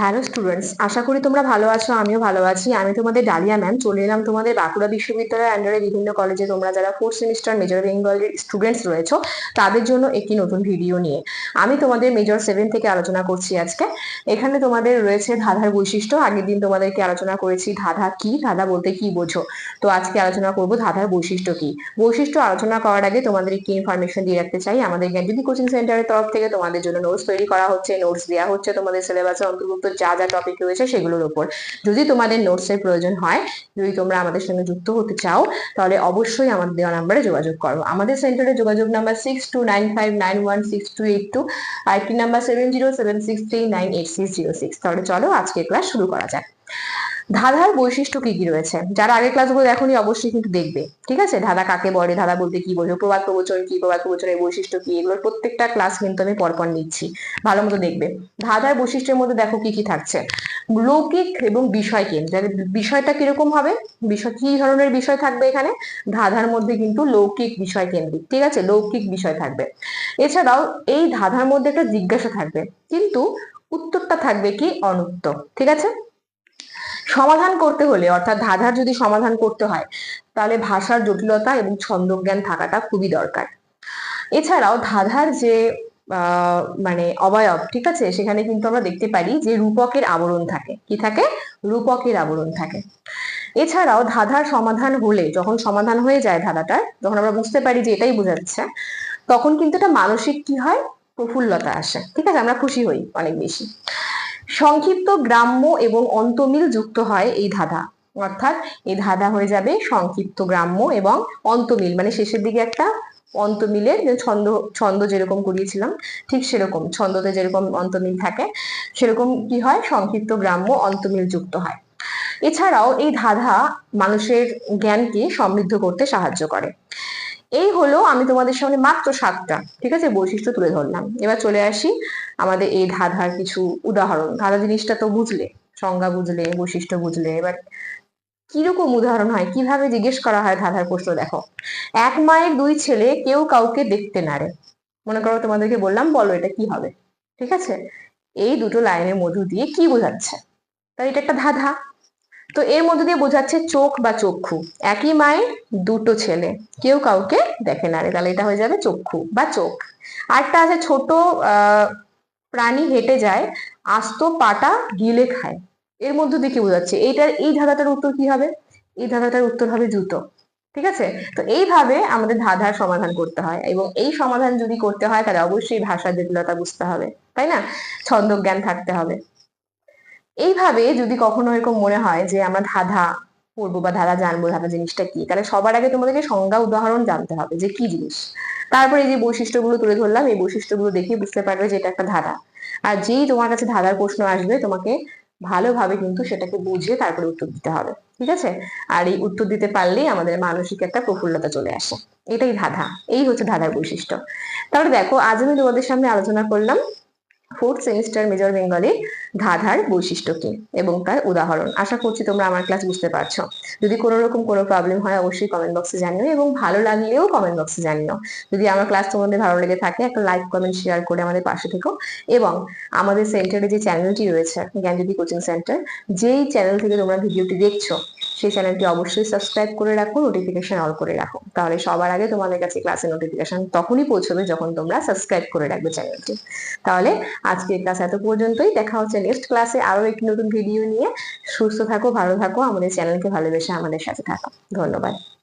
Hello students আশা করি তোমরা ভালো আছো, আমিও ভালো আছি। আমি তোমাদের ডালিয়া ম্যাম চলে এলাম তোমাদের বাঁকুড়া বিশ্ববিদ্যালয়ের আন্ডারে বিভিন্ন কলেজে তোমরা যারা ফোর্থ সেমিস্টার মেজর বেঙ্গলের স্টুডেন্টস রয়েছো, তাদের জন্য একটি নতুন ভিডিও নিয়ে। আমি তোমাদের মেজর সেভেন থেকে আলোচনা করছি আজকে। এখানে তোমাদের রয়েছে ধাঁধার বৈশিষ্ট্য। আগের দিন তোমাদেরকে আলোচনা করেছি, ধাঁধা কি? ধাঁধা বলতে কি বোঝো? তো আজকে আলোচনা করব ধাঁধার বৈশিষ্ট্য কি? বৈশিষ্ট্য আলোচনা করার আগে তোমাদের একটি ইনফরমেশন দিয়ে রাখতে চাই। আমাদের জ্ঞানজ্যোতি কোচিং সেন্টারের তরফ থেকে তোমাদের জন্য নোটস তৈরি করা হচ্ছে নোটস দেওয়া হচ্ছে, তোমাদের সিলেবাসে অন্তর্ভুক্ত যা যা টপিক রয়েছে সেগুলোর ওপর। যদি তোমাদের নোটসের প্রয়োজন হয়, যদি তোমরা আমাদের সঙ্গে যুক্ত হতে চাও, তাহলে অবশ্যই আমাদের দেওয়া নাম্বারে যোগাযোগ করো। আমাদের সেন্টারে যোগাযোগ number six two nine five nine one six two eight two IP number seven zero seven six three nine eight six zero six তাহলে চলো আজকে ক্লাস শুরু করা যাক। ধাঁধার বৈশিষ্ট্য কি কি রয়েছে? যারা আগের ক্লাসগুলো দেখোনি অবশ্যই কিন্তু দেখবে, ঠিক আছে? ধাঁধা কাকে বলে, ধাঁধা বলতে কি বোঝো, প্রবাদ প্রবচন কি, প্রবাদ প্রবচনের বৈশিষ্ট্য কি, এগুলোর প্রত্যেকটা ক্লাস কিন্তু আমি পরপর নিচ্ছি, ভালো মতো দেখবে। ধাঁধার বৈশিষ্ট্যের মধ্যে দেখো কি কি থাকছে। লৌকিক এবং বিষয় কেন্দ্র বিষয়টা কীরকম হবে? বিষয়, কি ধরনের বিষয় থাকবে এখানে? ধাঁধার মধ্যে কিন্তু লৌকিক বিষয় কেন্দ্রিক, ঠিক আছে? লৌকিক বিষয় থাকবে। এছাড়াও এই ধাঁধার মধ্যে একটা জিজ্ঞাসা থাকবে, কিন্তু উত্তরটা থাকবে কি? অনুত্তর, ঠিক আছে? সমাধান করতে হলে, অর্থাৎ ধাঁধার যদি সমাধান করতে হয়, তাহলে ভাষার জটিলতা এবং ছন্দজ্ঞান থাকাটা খুবই দরকার। এছাড়াও ধাঁধার যে মানে অবয়ব, ঠিক আছে? সেখানে কিন্তু আমরা দেখতে পারি যে রূপকের আবরণ থাকে। কি থাকে? রূপকের আবরণ থাকে। এছাড়াও ধাঁধার সমাধান হলে, যখন সমাধান হয়ে যায় ধাঁধাটার যখন আমরা বুঝতে পারি যে এটাই বোঝাচ্ছে, তখন কিন্তু এটা মানসিক কি হয়? প্রফুল্লতা আসে। ঠিক আছে? আমরা খুশি হই অনেক বেশি। সংক্ষিপ্ত, গ্রাম্য এবং অন্তমিল যুক্ত হয় এই ধাঁধা। অর্থাৎ এই ধাঁধা হয়ে যাবে সংক্ষিপ্ত, গ্রাম্য এবং অন্তমিল। মানে শেষের দিকে একটা অন্তমিলের ছন্দ ছন্দ যেরকম করিয়েছিলাম, ঠিক সেরকম ছন্দতে যেরকম অন্তমিল থাকে, সেরকম কি হয়? সংক্ষিপ্ত, গ্রাম্য, অন্তমিল যুক্ত হয়। এছাড়াও এই ধাঁধা মানুষের জ্ঞানকে সমৃদ্ধ করতে সাহায্য করে। এই হলো আমি তোমাদের সামনে মাত্র সাতটা, ঠিক আছে? বৈশিষ্ট্য তুলে ধরলাম। এবার চলে আসি আমাদের এই ধাঁধার কিছু উদাহরণ। ধাঁধা জিনিসটা তো বুঝলে, সংজ্ঞা বুঝলে, বৈশিষ্ট্য বুঝলে। এবার কীরকম উদাহরণ হয়? কীভাবে জিজ্ঞেস করা হয় ধাঁধার প্রশ্ন? দেখো, এক মায়ের দুই ছেলে কেউ কাউকে দেখতে নারে মনে করো তোমাদেরকে বললাম, বলো এটা কি হবে? ঠিক আছে? এই দুটো লাইনের মধ্য দিয়ে কি বোঝাচ্ছে? তাই এটা একটা ধাঁধা। তো এর মধ্যে দিয়ে বোঝাচ্ছে চোখ বা চক্ষু। একই মায়ের দুটো ছেলে। কেউ কাউকে দেখে না রে। তাহলে এটা হয়ে যাবে চক্ষু বা চোখ। আরেকটা আছে, ছোট প্রাণী হেঁটে যায়, আস্ত পাটা গিলে খায়। এর মধ্যে দিয়ে কি বোঝাচ্ছে? এইটার, এই ধাঁধাটার উত্তর কি হবে? এই ধাঁধাটার উত্তর হবে জুতো। ঠিক আছে? তো এইভাবে আমাদের ধাঁধার সমাধান করতে হয় এবং এই সমাধান যদি করতে হয়, তাহলে অবশ্যই ভাষার জটিলতা বুঝতে হবে। তাই না? ছন্দ জ্ঞান থাকতে হবে। এইভাবে যদি কখনো এরকম মনে হয় যে আমরা ধাঁধা পড়ব বা ধাঁধা জানব, ধাঁধা জিনিসটা কি? তাহলে সবার আগে তোমাদেরকে সংজ্ঞা উদাহরণ জানতে হবে যে কি জিনিস। তারপরে এই যে বৈশিষ্ট্যগুলো তুলে ধরলাম, এই বৈশিষ্ট্যগুলো দেখে বুঝতে পারবে যে এটা একটা ধাঁধা। আর যেই তোমার কাছে ধাঁধার প্রশ্ন আসবে, তোমাকে ভালোভাবে কিন্তু সেটাকে বুঝে তারপরে উত্তর দিতে হবে। ঠিক আছে? আর এই উত্তর দিতে পারলেই আমাদের মানসিক একটা প্রফুল্লতা চলে আসে। এটাই ধাঁধা। এই হচ্ছে ধাঁধার বৈশিষ্ট্য। তাহলে দেখো, আজ আমি তোমাদের সামনে আলোচনা করলাম ফোর্থ সেমিস্টার মেজর বেঙ্গলি ধাঁধার বৈশিষ্ট্য কি এবং তার উদাহরণ। আশা করছি তোমরা আমার ক্লাস বুঝতে পারছ। যদি কোনো রকম কোনো প্রবলেম হয়, অবশ্যই কমেন্ট বক্সে জানিও এবং ভালো লাগলেও কমেন্ট বক্সে জানিও। যদি আমার ক্লাস তোমাদের ভালো লেগে থাকে, একটা লাইক কমেন্ট শেয়ার করে আমাদের পাশে থেকো এবং আমাদের সেন্টারে যে চ্যানেলটি রয়েছে জ্ঞান জ্ঞানজ্যোতি কোচিং সেন্টার যেই চ্যানেল থেকে তোমরা ভিডিওটি দেখছ, সেই চ্যানেলটি অবশ্যই সাবস্ক্রাইব করে রাখো নোটিফিকেশন অল করে রাখো। তাহলে সবার আগে তোমাদের কাছে ক্লাসের নোটিফিকেশন তখনই পৌঁছবে যখন তোমরা সাবস্ক্রাইব করে রাখবে চ্যানেলটি তাহলে আজকের ক্লাস এত পর্যন্তই। দেখা হচ্ছে নেক্সট ক্লাসে আরও একটি নতুন ভিডিও নিয়ে। সুস্থ থাকো, ভালো থাকো, আমাদের চ্যানেলকে ভালোবেসে আমাদের সাথে থাকো। ধন্যবাদ।